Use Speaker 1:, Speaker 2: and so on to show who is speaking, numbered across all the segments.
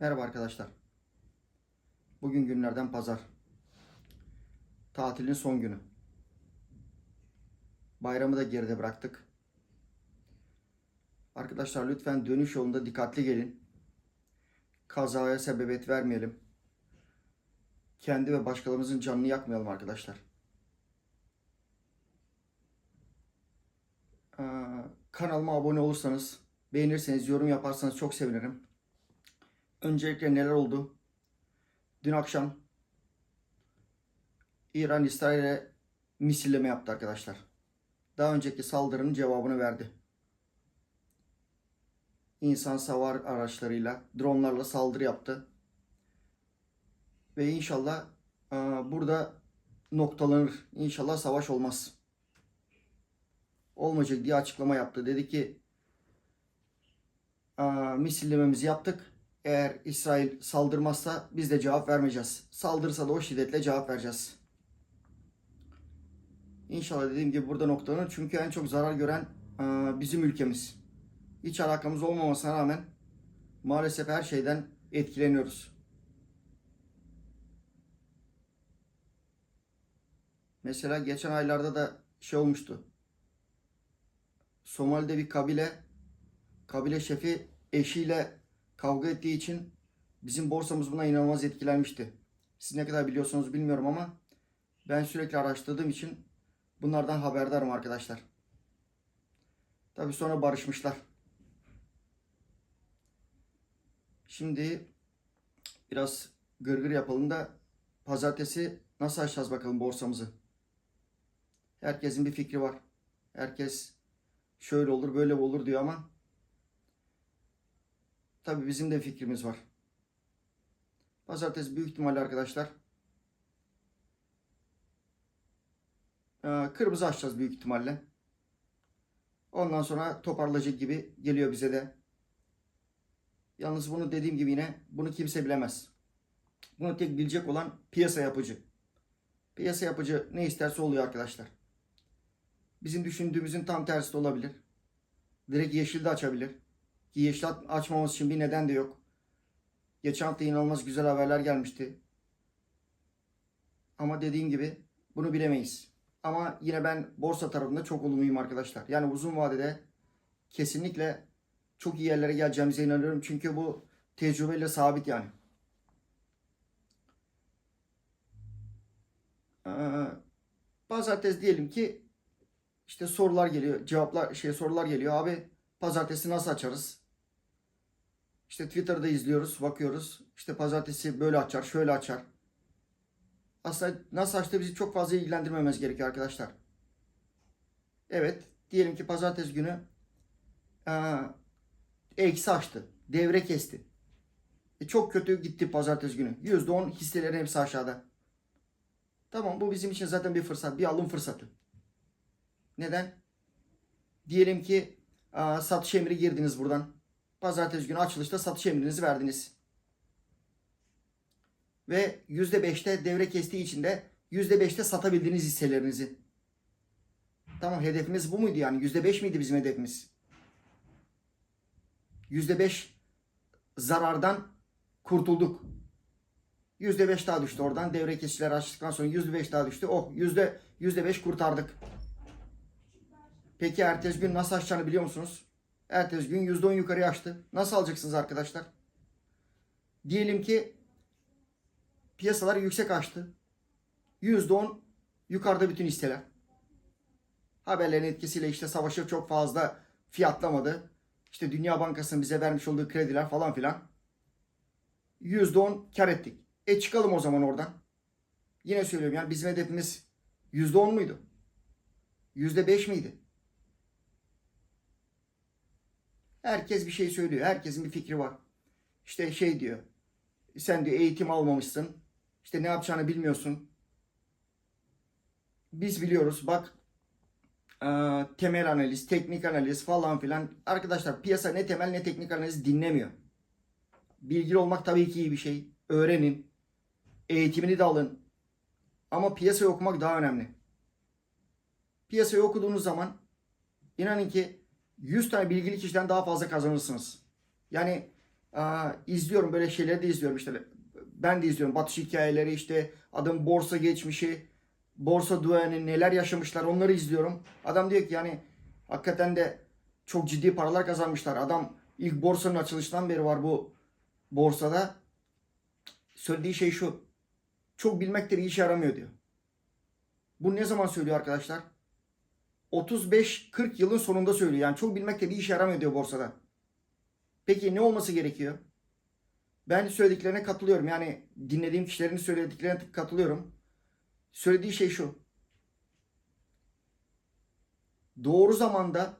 Speaker 1: Merhaba arkadaşlar. Bugün günlerden pazar. Tatilin son günü. Bayramı da geride bıraktık. Arkadaşlar lütfen dönüş yolunda dikkatli gelin. Kazaya sebebiyet vermeyelim. Kendi ve başkalarımızın canını yakmayalım arkadaşlar. Ee, kanalıma abone olursanız, beğenirseniz, yorum yaparsanız çok sevinirim. Öncelikle neler oldu? Dün akşam İran İsrail'e misilleme yaptı arkadaşlar. Daha önceki saldırının cevabını verdi. İnsan savar araçlarıyla, dronlarla saldırı yaptı. Ve inşallah burada noktalanır. İnşallah savaş olmaz. Olmayacak diye açıklama yaptı. Dedi ki misillememizi yaptık. Eğer İsrail saldırmazsa biz de cevap vermeyeceğiz. Saldırırsa da o şiddetle cevap vereceğiz. İnşallah dediğim gibi burada noktalanır. Çünkü en çok zarar gören e, bizim ülkemiz. Hiç alakamız olmamasına rağmen maalesef her şeyden etkileniyoruz. Mesela geçen aylarda da şey olmuştu. Somali'de bir kabile kabile şefi eşiyle kavga ettiği için bizim borsamız buna inanılmaz etkilenmişti. Siz ne kadar biliyorsunuz bilmiyorum ama ben sürekli araştırdığım için bunlardan haberdarım arkadaşlar. Tabi sonra barışmışlar. Şimdi biraz gırgır yapalım da pazartesi nasıl açacağız bakalım borsamızı. Herkesin bir fikri var. Herkes şöyle olur böyle olur diyor ama Tabii bizim de fikrimiz var. Pazartesi büyük ihtimalle arkadaşlar e, kırmızı açacağız büyük ihtimalle. Ondan sonra toparlayacak gibi geliyor bize de. Yalnız bunu dediğim gibi yine bunu kimse bilemez. Bunu tek bilecek olan piyasa yapıcı. Piyasa yapıcı ne isterse oluyor arkadaşlar. Bizim düşündüğümüzün tam tersi de olabilir. Direkt yeşil de açabilir. Ki yeşil açmamız için bir neden de yok. Geçen hafta inanılmaz güzel haberler gelmişti. Ama dediğim gibi bunu bilemeyiz. Ama yine ben borsa tarafında çok olumluyum arkadaşlar. Yani uzun vadede kesinlikle çok iyi yerlere geleceğimize inanıyorum. Çünkü bu tecrübeyle sabit yani. Ee, pazartesi diyelim ki işte sorular geliyor, cevaplar şey sorular geliyor. Abi pazartesi nasıl açarız? İşte Twitter'da izliyoruz, bakıyoruz. İşte pazartesi böyle açar, şöyle açar. Aslında nasıl açtığı bizi çok fazla ilgilendirmemez gerekiyor arkadaşlar. Evet, diyelim ki pazartesi günü ee, eksi açtı. Devre kesti. E, çok kötü gitti pazartesi günü. %10 hisselerin hepsi aşağıda. Tamam bu bizim için zaten bir fırsat, bir alım fırsatı. Neden? Diyelim ki aa, satış emri girdiniz buradan. Pazartesi günü açılışta satış emrinizi verdiniz. Ve %5'te devre kestiği için de %5'te satabildiğiniz hisselerinizi. Tamam hedefimiz bu muydu yani? %5 miydi bizim hedefimiz? %5 zarardan kurtulduk. %5 daha düştü oradan. Devre kesicileri açtıktan sonra %5 daha düştü. Oh yüzde 5 kurtardık. Peki ertesi gün nasıl açacağını biliyor musunuz? Ertesi gün %10 yukarıya açtı. Nasıl alacaksınız arkadaşlar? Diyelim ki piyasalar yüksek açtı. %10 yukarıda bütün hisseler. Haberlerin etkisiyle işte savaşı çok fazla fiyatlamadı. İşte Dünya Bankası'nın bize vermiş olduğu krediler falan filan. %10 kar ettik. E çıkalım o zaman oradan. Yine söylüyorum yani bizim hedefimiz %10 muydu? %5 miydi? Herkes bir şey söylüyor. Herkesin bir fikri var. İşte şey diyor. Sen diyor eğitim almamışsın. İşte ne yapacağını bilmiyorsun. Biz biliyoruz. Bak e, temel analiz, teknik analiz falan filan. Arkadaşlar piyasa ne temel ne teknik analiz dinlemiyor. Bilgili olmak tabii ki iyi bir şey. Öğrenin. Eğitimini de alın. Ama piyasayı okumak daha önemli. Piyasayı okuduğunuz zaman inanın ki 100 tane bilgili kişiden daha fazla kazanırsınız. Yani Aa, izliyorum böyle şeyleri de izliyorum işte. Ben de izliyorum batış hikayeleri işte adam borsa geçmişi, borsa duayeni neler yaşamışlar onları izliyorum. Adam diyor ki yani hakikaten de çok ciddi paralar kazanmışlar. Adam ilk borsanın açılışından beri var bu borsada. Söylediği şey şu. Çok bilmektir iyi işe yaramıyor diyor. Bu ne zaman söylüyor arkadaşlar? 35-40 yılın sonunda söylüyor. Yani çok bilmek de bir işe yaramıyor diyor borsada. Peki ne olması gerekiyor? Ben söylediklerine katılıyorum. Yani dinlediğim kişilerin söylediklerine katılıyorum. Söylediği şey şu. Doğru zamanda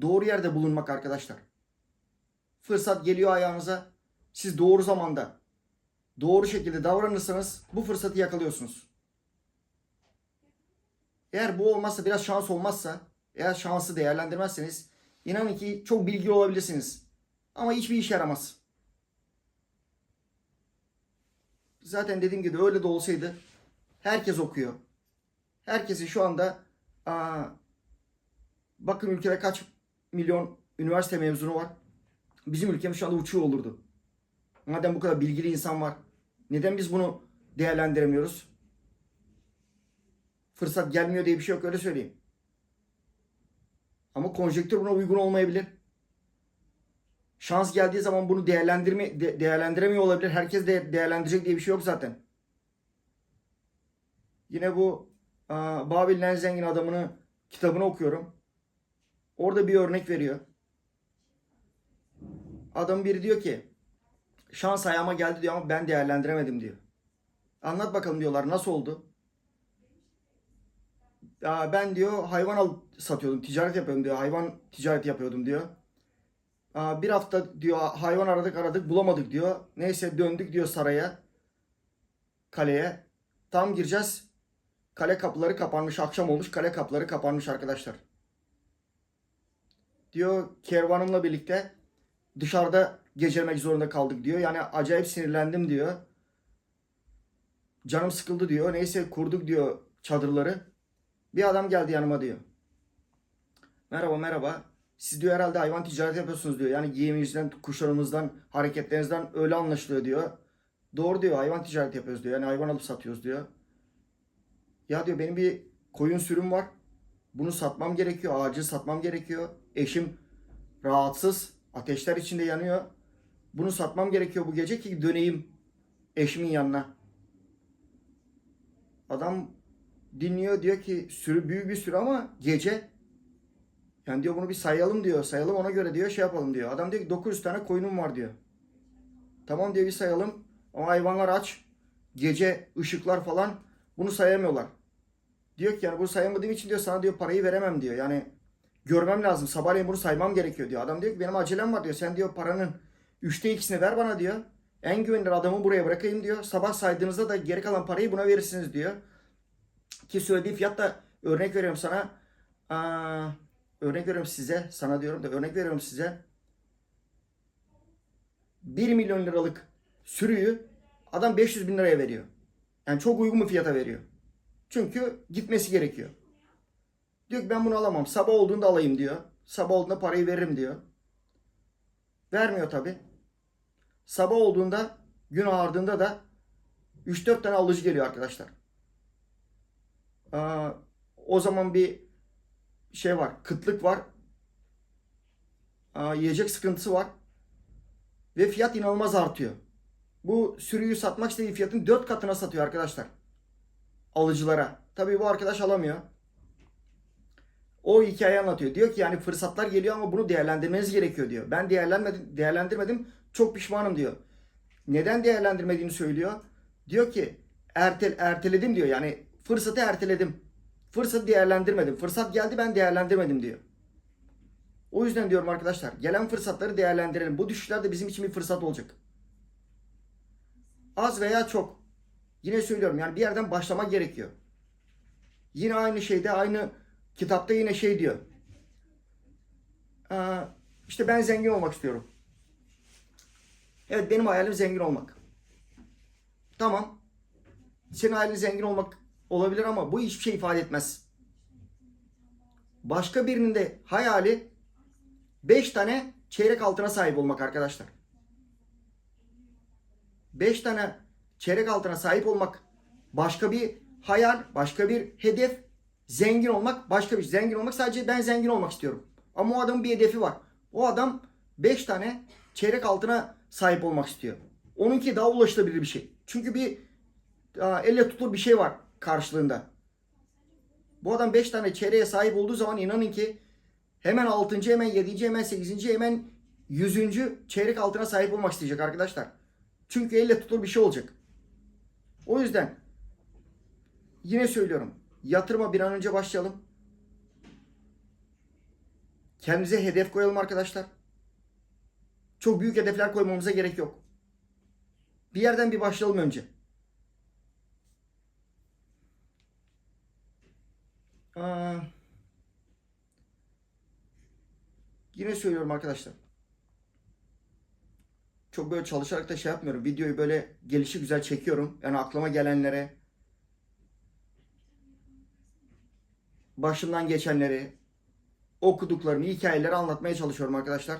Speaker 1: doğru yerde bulunmak arkadaşlar. Fırsat geliyor ayağınıza. Siz doğru zamanda doğru şekilde davranırsanız bu fırsatı yakalıyorsunuz. Eğer bu olmazsa biraz şans olmazsa eğer şansı değerlendirmezseniz inanın ki çok bilgili olabilirsiniz. Ama hiçbir işe yaramaz. Zaten dediğim gibi öyle de olsaydı herkes okuyor. Herkesin şu anda aa, bakın ülkede kaç milyon üniversite mezunu var. Bizim ülkemiz şu anda uçuyor olurdu. Madem bu kadar bilgili insan var. Neden biz bunu değerlendiremiyoruz? Fırsat gelmiyor diye bir şey yok öyle söyleyeyim. Ama konjektür buna uygun olmayabilir. Şans geldiği zaman bunu değerlendirme de- değerlendiremiyor olabilir. Herkes de değerlendirecek diye bir şey yok zaten. Yine bu en zengin adamını kitabını okuyorum. Orada bir örnek veriyor. Adam biri diyor ki şans ayağıma geldi diyor ama ben değerlendiremedim diyor. Anlat bakalım diyorlar nasıl oldu? Ya ben diyor hayvan al satıyordum, ticaret yapıyordum diyor. Hayvan ticareti yapıyordum diyor. Aa, bir hafta diyor hayvan aradık aradık bulamadık diyor. Neyse döndük diyor saraya. Kaleye. Tam gireceğiz. Kale kapıları kapanmış. Akşam olmuş. Kale kapıları kapanmış arkadaşlar. Diyor kervanımla birlikte dışarıda gecelemek zorunda kaldık diyor. Yani acayip sinirlendim diyor. Canım sıkıldı diyor. Neyse kurduk diyor çadırları. Bir adam geldi yanıma diyor. Merhaba merhaba. Siz diyor herhalde hayvan ticareti yapıyorsunuz diyor. Yani giyiminizden, kuşlarımızdan, hareketlerinizden öyle anlaşılıyor diyor. Doğru diyor hayvan ticareti yapıyoruz diyor. Yani hayvan alıp satıyoruz diyor. Ya diyor benim bir koyun sürüm var. Bunu satmam gerekiyor. Ağacı satmam gerekiyor. Eşim rahatsız. Ateşler içinde yanıyor. Bunu satmam gerekiyor bu gece ki döneyim eşimin yanına. Adam dinliyor diyor ki sürü büyük bir sürü ama gece yani diyor bunu bir sayalım diyor. Sayalım ona göre diyor şey yapalım diyor. Adam diyor ki 900 tane koyunum var diyor. Tamam diyor bir sayalım ama hayvanlar aç. Gece ışıklar falan bunu sayamıyorlar. Diyor ki yani bunu sayamadığım için diyor sana diyor parayı veremem diyor. Yani görmem lazım. Sabahleyin bunu saymam gerekiyor diyor. Adam diyor ki benim acelem var diyor. Sen diyor paranın üçte ikisini ver bana diyor. En güvenilir adamı buraya bırakayım diyor. Sabah saydığınızda da geri kalan parayı buna verirsiniz diyor. Ki söylediği fiyat da örnek veriyorum sana. Aa, örnek veriyorum size. Sana diyorum da örnek veriyorum size. 1 milyon liralık sürüyü adam 500 bin liraya veriyor. Yani çok uygun bir fiyata veriyor. Çünkü gitmesi gerekiyor. Diyor ki ben bunu alamam. Sabah olduğunda alayım diyor. Sabah olduğunda parayı veririm diyor. Vermiyor tabi. Sabah olduğunda gün ağardığında da 3-4 tane alıcı geliyor arkadaşlar. O zaman bir şey var. Kıtlık var. Yiyecek sıkıntısı var. Ve fiyat inanılmaz artıyor. Bu sürüyü satmak istediği fiyatın 4 katına satıyor arkadaşlar. Alıcılara. Tabii bu arkadaş alamıyor. O hikayeyi anlatıyor. Diyor ki yani fırsatlar geliyor ama bunu değerlendirmeniz gerekiyor diyor. Ben değerlendirmedim, değerlendirmedim çok pişmanım diyor. Neden değerlendirmediğini söylüyor. Diyor ki ertel, erteledim diyor. Yani fırsatı erteledim. Fırsatı değerlendirmedim. Fırsat geldi ben değerlendirmedim diyor. O yüzden diyorum arkadaşlar gelen fırsatları değerlendirelim. Bu düşüşler de bizim için bir fırsat olacak. Az veya çok. Yine söylüyorum yani bir yerden başlamak gerekiyor. Yine aynı şeyde aynı kitapta yine şey diyor. Aa, işte ben zengin olmak istiyorum. Evet benim hayalim zengin olmak. Tamam. Senin hayalin zengin olmak olabilir ama bu hiçbir şey ifade etmez. Başka birinin de hayali 5 tane çeyrek altına sahip olmak arkadaşlar. 5 tane çeyrek altına sahip olmak başka bir hayal, başka bir hedef. Zengin olmak başka bir şey. Zengin olmak sadece ben zengin olmak istiyorum. Ama o adamın bir hedefi var. O adam 5 tane çeyrek altına sahip olmak istiyor. Onunki daha ulaşılabilir bir şey. Çünkü bir elle tutulur bir şey var karşılığında. Bu adam 5 tane çeyreğe sahip olduğu zaman inanın ki hemen 6. hemen 7. hemen 8. hemen 100. çeyrek altına sahip olmak isteyecek arkadaşlar. Çünkü elle tutulur bir şey olacak. O yüzden yine söylüyorum. Yatırıma bir an önce başlayalım. Kendimize hedef koyalım arkadaşlar. Çok büyük hedefler koymamıza gerek yok. Bir yerden bir başlayalım önce. Yine söylüyorum arkadaşlar. Çok böyle çalışarak da şey yapmıyorum. Videoyu böyle gelişi güzel çekiyorum. Yani aklıma gelenlere başımdan geçenleri okuduklarımı, hikayeleri anlatmaya çalışıyorum arkadaşlar.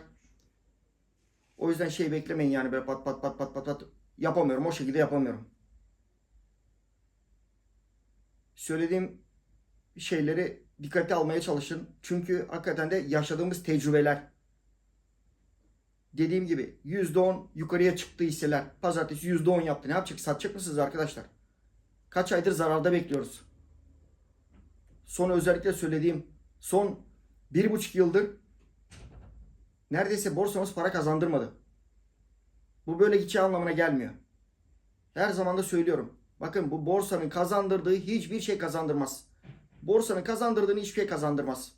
Speaker 1: O yüzden şey beklemeyin yani böyle pat pat pat pat pat pat yapamıyorum. O şekilde yapamıyorum. Söylediğim şeyleri dikkate almaya çalışın. Çünkü hakikaten de yaşadığımız tecrübeler. Dediğim gibi %10 yukarıya çıktı hisseler. Pazartesi %10 yaptı. Ne yapacak? Satacak mısınız arkadaşlar? Kaç aydır zararda bekliyoruz. Son özellikle söylediğim son bir buçuk yıldır neredeyse borsamız para kazandırmadı. Bu böyle gideceği anlamına gelmiyor. Her zaman da söylüyorum. Bakın bu borsanın kazandırdığı hiçbir şey kazandırmaz. Borsanın kazandırdığını hiçbir şey kazandırmaz.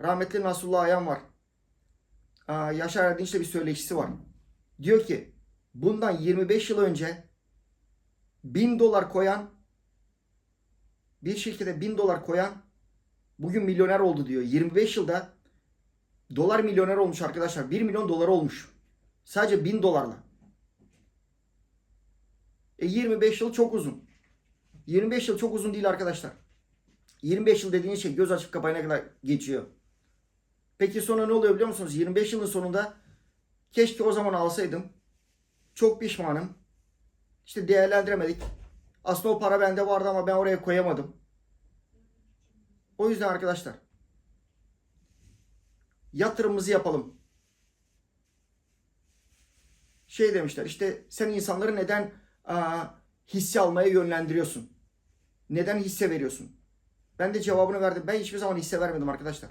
Speaker 1: Rahmetli Nasrullah Ayan var. Aa, Yaşar Erdinç'le bir söyleşisi var. Diyor ki bundan 25 yıl önce 1000 dolar koyan bir şirkete 1000 dolar koyan bugün milyoner oldu diyor. 25 yılda dolar milyoner olmuş arkadaşlar. 1 milyon dolar olmuş. Sadece 1000 dolarla. E 25 yıl çok uzun. 25 yıl çok uzun değil arkadaşlar. 25 yıl dediğiniz şey göz açıp kapayana kadar geçiyor. Peki sonra ne oluyor biliyor musunuz? 25 yılın sonunda keşke o zaman alsaydım. Çok pişmanım. İşte değerlendiremedik. Aslında o para bende vardı ama ben oraya koyamadım. O yüzden arkadaşlar yatırımımızı yapalım. Şey demişler işte sen insanları neden aa, hisse almaya yönlendiriyorsun? Neden hisse veriyorsun? Ben de cevabını verdim. Ben hiçbir zaman hisse vermedim arkadaşlar.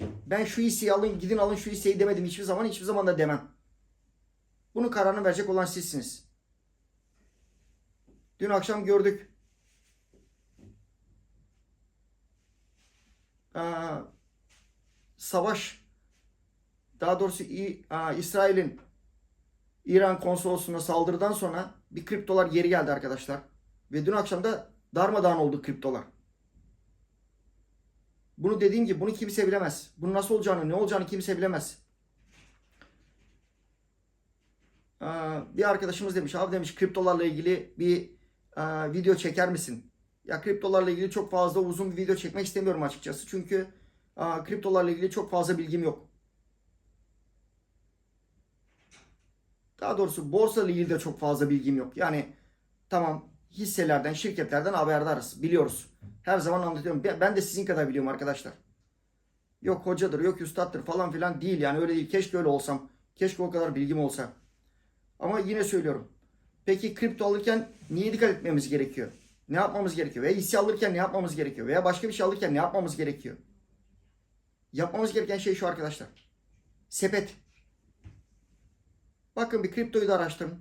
Speaker 1: Ben şu hisseyi alın gidin alın şu hisseyi demedim hiçbir zaman hiçbir zaman da demem. Bunu kararını verecek olan sizsiniz. Dün akşam gördük. Aa, savaş daha doğrusu İsrail'in İran konsolosluğuna saldırıdan sonra bir kriptolar geri geldi arkadaşlar. Ve dün akşam da darmadağın oldu kriptolar. Bunu dediğim gibi bunu kimse bilemez. Bunun nasıl olacağını, ne olacağını kimse bilemez. Bir arkadaşımız demiş, abi demiş kriptolarla ilgili bir video çeker misin? Ya kriptolarla ilgili çok fazla uzun bir video çekmek istemiyorum açıkçası. Çünkü kriptolarla ilgili çok fazla bilgim yok. Daha doğrusu borsa ile ilgili de çok fazla bilgim yok. Yani tamam hisselerden, şirketlerden haberdarız. Biliyoruz. Her zaman anlatıyorum. Ben de sizin kadar biliyorum arkadaşlar. Yok hocadır, yok üstattır falan filan değil. Yani öyle değil. Keşke öyle olsam. Keşke o kadar bilgim olsa. Ama yine söylüyorum. Peki kripto alırken niye dikkat etmemiz gerekiyor? Ne yapmamız gerekiyor? Veya hisse alırken ne yapmamız gerekiyor? Veya başka bir şey alırken ne yapmamız gerekiyor? Yapmamız gereken şey şu arkadaşlar. Sepet. Bakın bir kriptoyu da araştırın.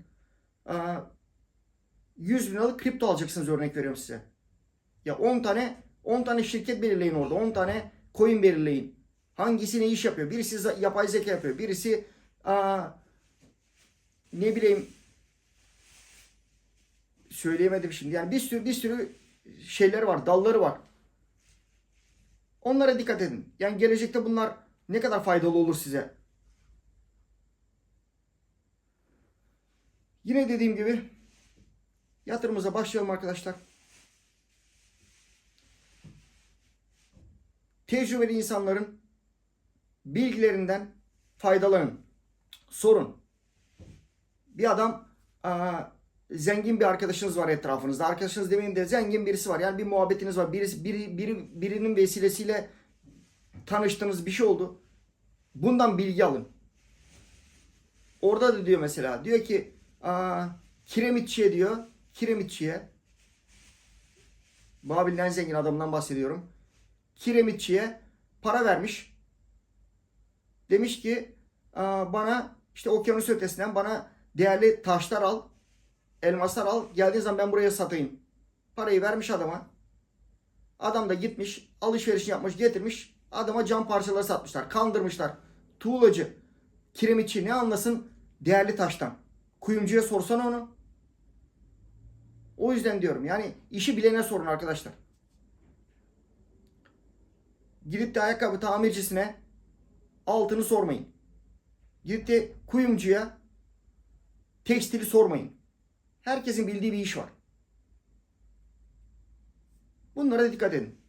Speaker 1: 100 bin liralık kripto alacaksınız örnek veriyorum size. Ya 10 tane 10 tane şirket belirleyin orada. 10 tane coin belirleyin. Hangisi ne iş yapıyor? Birisi yapay zeka yapıyor. Birisi aa, ne bileyim söyleyemedim şimdi. Yani bir sürü bir sürü şeyleri var, dalları var. Onlara dikkat edin. Yani gelecekte bunlar ne kadar faydalı olur size. Yine dediğim gibi yatırımıza başlayalım arkadaşlar. Tecrübeli insanların bilgilerinden faydalanın. Sorun. bir adam aa, zengin bir arkadaşınız var etrafınızda. Arkadaşınız demeyeyim de zengin birisi var. Yani bir muhabbetiniz var. Birisi, biri, biri, birinin vesilesiyle tanıştığınız bir şey oldu. Bundan bilgi alın. Orada da diyor mesela diyor ki aa, kiremitçiye diyor kiremitçiye Babil'in en zengin adamından bahsediyorum. Kiremitçiye para vermiş. Demiş ki bana işte okyanus ötesinden bana değerli taşlar al, elmaslar al. Geldiğin zaman ben buraya satayım. Parayı vermiş adama. Adam da gitmiş, alışveriş yapmış, getirmiş. Adama cam parçaları satmışlar, kandırmışlar. Tuğlacı, kiremitçi ne anlasın değerli taştan. Kuyumcuya sorsana onu. O yüzden diyorum yani işi bilene sorun arkadaşlar. Gidip de ayakkabı tamircisine altını sormayın. Gidip de kuyumcuya tekstili sormayın. Herkesin bildiği bir iş var. Bunlara dikkat edin.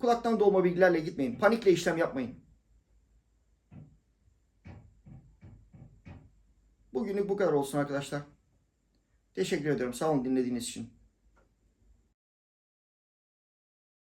Speaker 1: Kulaktan dolma bilgilerle gitmeyin. Panikle işlem yapmayın. Bugünlük bu kadar olsun arkadaşlar. Teşekkür ediyorum. Sağ olun dinlediğiniz için.